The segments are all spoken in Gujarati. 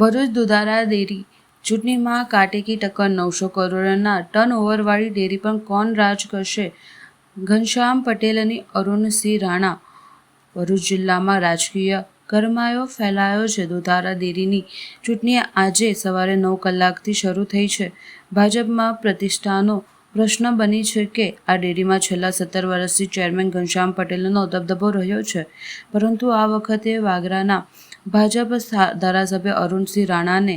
ભરૂચ દુધારા ડેરી ચૂંટણીમાં કાટેકી ટક્કર નવસો કરોડના ટર્ન ઓવરવાળી ડેરી પણ કોણ રાજ કરશે? ઘનશ્યામ પટેલ અને અરુણસિંહ રાણા. ભરૂચ જિલ્લામાં રાજકીય ગરમાયો ફેલાયો છે. દુધારા ડેરીની ચૂંટણી આજે સવારે નવ કલાકથી શરૂ થઈ છે. ભાજપમાં પ્રતિષ્ઠાનો પ્રશ્ન બની છે કે આ ડેરીમાં છેલ્લા સત્તર વર્ષથી ચેરમેન ઘનશ્યામ પટેલનો દબદબો રહ્યો છે. પરંતુ આ વખતે વાગરાના ભાજપ ધારાસભ્ય અરુણસિંહ રાણાને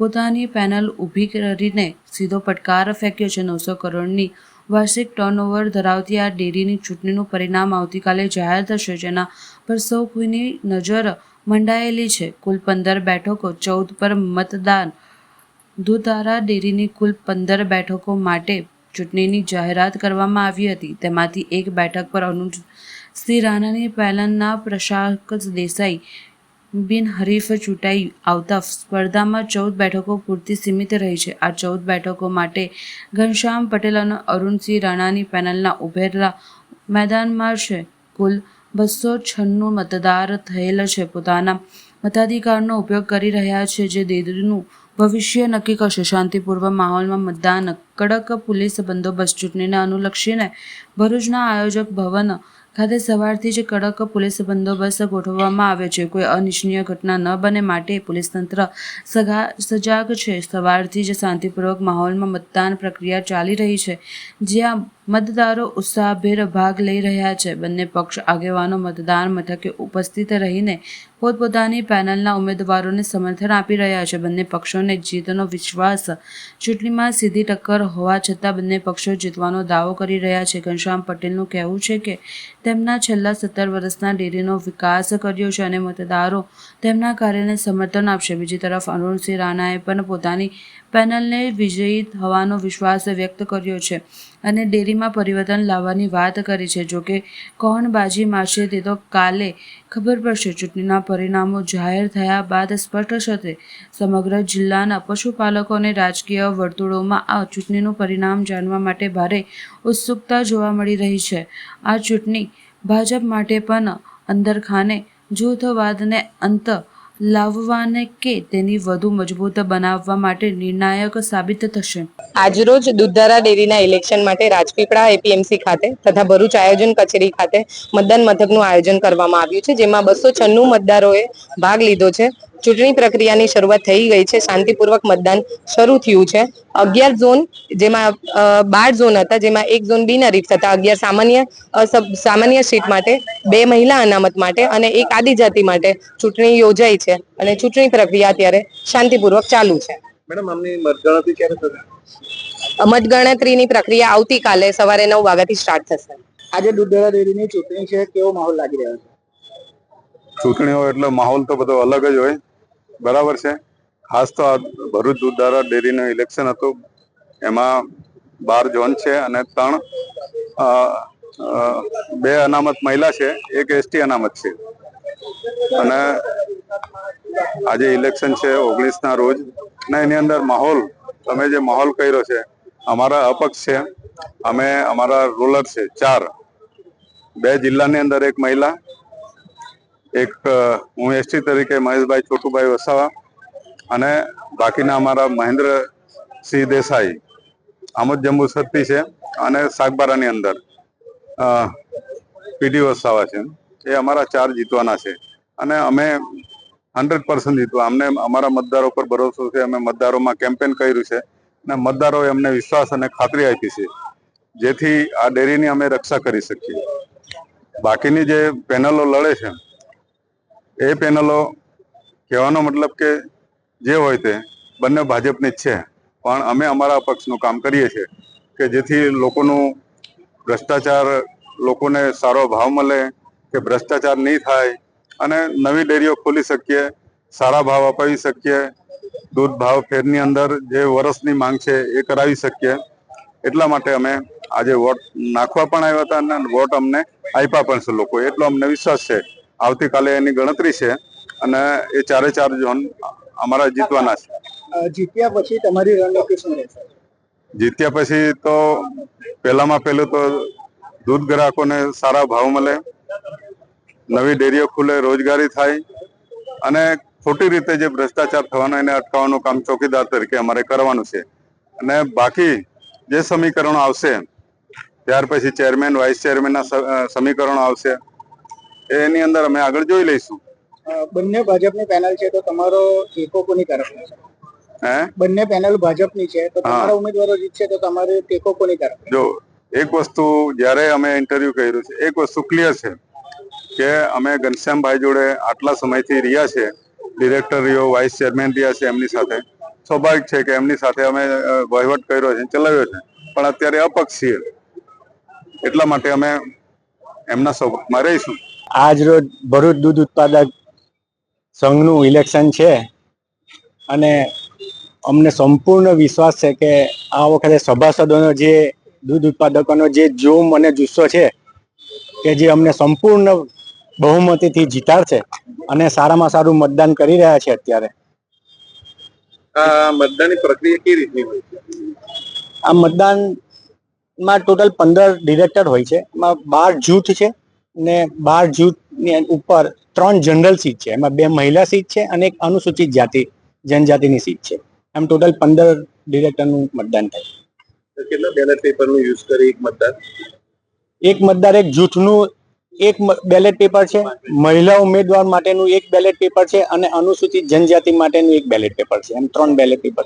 પોતાની પેનલ ઊભી કરીને સીધો પડકાર ફેંક્યો છે. નવસો કરોડની વાર્ષિક ટર્નઓવર ધરાવતી આ ડેરીની ચૂંટણીનું પરિણામ આવતીકાલે જાહેર થશે. જેના પર સૌ કોઈની નજર મંડાયેલી છે. કુલ પંદર બેઠકો ચૌદ પર મતદાન દુધારા ડેરીની કુલ પંદર બેઠકો માટે ચૂંટણીની જાહેરાત કરવામાં આવી હતી. તેમાંથી એક બેઠક પર અનુસિંહ રાણાની પેનલના પ્રશાસક દેસાઈ બિનહરીફ ચૂંટાઈ આવતા સ્પર્ધામાં ચૌદ બેઠકો પૂરતી સીમિત રહી છે. આ ચૌદ બેઠકો માટે ઘનશ્યામ પટેલ અને અરુણસિંહ રાણાની પેનલના ઉભેલા મેદાનમાં છે. કુલ બસો છન્નું મતદાર થયેલ છે. પોતાના મતાધિકારનો ઉપયોગ કરી રહ્યા છે જે દેદરીનું ભવિષ્ય નક્કી કરશે. શાંતિપૂર્વક માહોલમાં મતદાન, કડક પોલીસ બંદોબસ્ત ચૂંટણીને અનુલક્ષીને ભરૂચના આયોજક ભવન ખાતે સવારથી જ કડક પોલીસ બંદોબસ્ત ગોઠવવામાં આવ્યો છે. કોઈ અનિચ્છનીય ઘટના ન બને માટે પોલીસ તંત્ર સગા સજાગ છે. સવારથી જ શાંતિપૂર્વક માહોલમાં મતદાન પ્રક્રિયા ચાલી રહી છે. જ્યાં મતદારો ઉત્સાહભેર ભાગ લઈ રહ્યા છે. બંને પક્ષ આગેવાનો મતદાન મથકે ઉપસ્થિત રહીને પોતપોતાની પેનલના ઉમેદવારોને સમર્થન આપી રહ્યા છે. બંને પક્ષોને જીતનો વિશ્વાસ ચૂંટણીમાં સીધી ટક્કર હોવા છતાં બંને પક્ષો જીતવાનો દાવો કરી રહ્યા છે. ઘનશ્યામ પટેલનું કહેવું છે કે તેમના છેલ્લા સત્તર વર્ષના ડેરીનો વિકાસ કર્યો છે અને મતદારો તેમના કાર્યને સમર્થન આપશે. બીજી તરફ અરુણસિંહ રાણાએ પણ પોતાની પેનલને વિજયી થવાનો વિશ્વાસ વ્યક્ત કર્યો છે અને ડેરીમાં પરિવર્તન લાવવાની વાત કરી છે. જોકે કોણ બાજી મારશે તે તો કાલે ખબર પડશે. ચૂંટણીના પરિણામો જાહેર થયા બાદ સ્પષ્ટ થશે સમગ્ર જિલ્લાના પશુપાલકોને રાજકીય વર્તુળોમાં આ ચૂંટણીનું પરિણામ જાણવા માટે ભારે ઉત્સુકતા જોવા મળી રહી છે. આ ચૂંટણી ભાજપ માટે પણ અંદરખાને જૂથવાદને અંત લાવવાને કે તેની વધુ મજબૂત બનાવવા માટે નિર્ણાયક સાબિત થશે. આજરોજ દુધારા ડેરીના ઇલેક્શન માટે રાજપીપળા એપીએમસી ખાતે તથા ભરૂચ આયોજન કચેરી ખાતે મતદાન મથકનું આયોજન કરવામાં આવ્યું છે, જેમાં બસો છન્નું મતદારોએ ભાગ લીધો છે. ચૂંટણી પ્રક્રિયાની શરૂઆત થઈ ગઈ છે. શાંતિપૂર્વક મતદાન શરૂ થયું છે. અગિયાર ઝોન જેમાં બાર ઝોન હતા જેમાં એક ઝોન બિનહરીફ થતા. અગિયાર સામાન્ય સામાન્ય સીટ માટે બે મહિલા અનામત માટે અને એક આદિજાતિ માટે ચૂંટણી યોજાઈ છે અને ચૂંટણી પ્રક્રિયા અત્યારે શાંતિપૂર્વક ચાલુ છે. મેડમ આમની મતગણતરી ક્યારે થશે? મતગણતરીની પ્રક્રિયા આવતીકાલે સવારે નવ વાગ્યાથી સ્ટાર્ટ થશે. આજે દુધેડા ડેરીની ચૂંટણી છે. કેવો માહોલ લાગી રહ્યો છે? ચૂંટણી હોય એટલે માહોલ તો બધો અલગ જ હોય. બરાબર છે. ખાસ તો આ ભરૂચ દૂધધારા ડેરીનું ઇલેક્શન હતું. એમાં બાર ઝોન છે અને ત્રણ બે અનામત મહિલા છે, એક એસટી અનામત છે. અને આજે ઇલેક્શન છે ઓગણીસના રોજ. અને એની અંદર માહોલ, તમે જે માહોલ કર્યો છે, અમારા અપક્ષ છે, અમે અમારા રોલર છે, ચાર. બે જિલ્લાની અંદર એક મહિલા એક હું એસટી તરીકે મહેશભાઈ છોટુભાઈ વસાવા અને બાકીના અમારા મહેન્દ્રસિંહ દેસાઈ. આમોદ જંબુસરથી છે અને સાગબારાની અંદર પીડી વસાવા છે. એ અમારા ચાર જીતવાના છે. અને અમે હંડ્રેડ પર્સન્ટ જીતવા. અમને અમારા મતદારો પર ભરોસો છે. અમે મતદારોમાં કેમ્પેન કર્યું છે. અને મતદારોએ અમને વિશ્વાસ અને ખાતરી આપી છે. જેથી આ ડેરીની અમે રક્ષા કરી શકીએ. બાકીની જે પેનલો લડે છે એ પેનલો કહેવાનો મતલબ કે જે હોય તે બંને ભાજપની જ છે. પણ અમે અમારા પક્ષનું કામ કરીએ છીએ કે જેથી લોકોનું ભ્રષ્ટાચાર લોકોને સારો ભાવ મળે, કે ભ્રષ્ટાચાર નહીં થાય અને નવી ડેરીઓ ખોલી શકીએ, સારા ભાવ અપાવી શકીએ, દૂધ ભાવ ફેરની અંદર જે વર્ષની માંગ છે એ કરાવી શકીએ. એટલા માટે અમે આજે વોટ નાખવા પણ આવ્યા હતા અને વોટ અમને આપ્યા પણ છે લોકો. એટલો અમને વિશ્વાસ છે. આવતીકાલે એની ગણતરી છે અને એ ચારે ચાર ઝોન અમારા જીતવાના છે. જીત્યા પછી તમારી રણનીતિ શું રહેશે? જીત્યા પછી તો પહેલામાં પહેલું તો દૂધ ગ્રાહકોને સારા ભાવ મળે નવી ડેરીઓ ખુલે રોજગારી થાય અને ખોટી રીતે જે ભ્રષ્ટાચાર થવાનો એને અટકાવવાનું કામ ચોકીદાર તરીકે અમારે કરવાનું છે. અને બાકી જે સમીકરણો આવશે ત્યાર પછી ચેરમેન વાઇસ ચેરમેનના સમીકરણો આવશે. એની અંદર અમે આગળ જોઈ લઈશું. બંને ભાજપની પેનલ છે તો તમારો ટેકો કોની તરફનો છે? હે? બંને પેનલ ભાજપની છે તો તમારા ઉમેદવારો જીતશે તો તમારે ટેકો કોની તરફ જો એક વસ્તુ જ્યારે અમે ઇન્ટરવ્યુ કર્યું છે એક વસ્તુ ક્લિયર છે કે અમે ઘનશ્યામભાઈ જોડે આટલા સમયથી રહ્યા છે ડિરેક્ટર રહ્યો વાઇસ ચેરમેન રહ્યા છે એમની સાથે. સ્વાભાવિક છે કે એમની સાથે અમે વહીવટ કર્યો છે ચલાવ્યો છે. પણ અત્યારે અપક્ષ છીએ એટલા માટે અમે એમના સ્વભાવમાં રહીશું. આજ રોજ ભરૂચ દૂધ ઉત્પાદક સંઘનું ઇલેક્શન છે. અને અમને સંપૂર્ણ વિશ્વાસ છે કે આ વખતે સભાસદોનો જે દૂધ ઉત્પાદકોનો જે જોમ અને જુસ્સો છે કે જે અમને સંપૂર્ણ બહુમતીથી જીતાડશે અને સારામાં સારું મતદાન કરી રહ્યા છે અત્યારે. મતદાનની પ્રક્રિયા કેવી રીતની હોય છે? આ મતદાનમાં ટોટલ પંદર ડિરેક્ટર હોય છે. એમાં બાર જૂથ છે. ને બાર જૂથની ઉપર ત્રણ જનરલ સીટ છે. એમાં બે મહિલા સીટ છે અને એક અનુસૂચિત જાતિ જનજાતિની સીટ છે. એમ ટોટલ પંદર ડિરેક્ટરનું મતદાન થાય કેટલા બેલેટ પેપરનું યુઝ કરી એક મતદાર એક મતદાર એક જૂથનું એક બેલેટ પેપર છે. મહિલા ઉમેદવાર માટેનું એક બેલેટ પેપર છે અને અનુસૂચિત જનજાતિ માટેનું એક બેલેટ પેપર છે. એમ ત્રણ બેલેટ પેપર છે.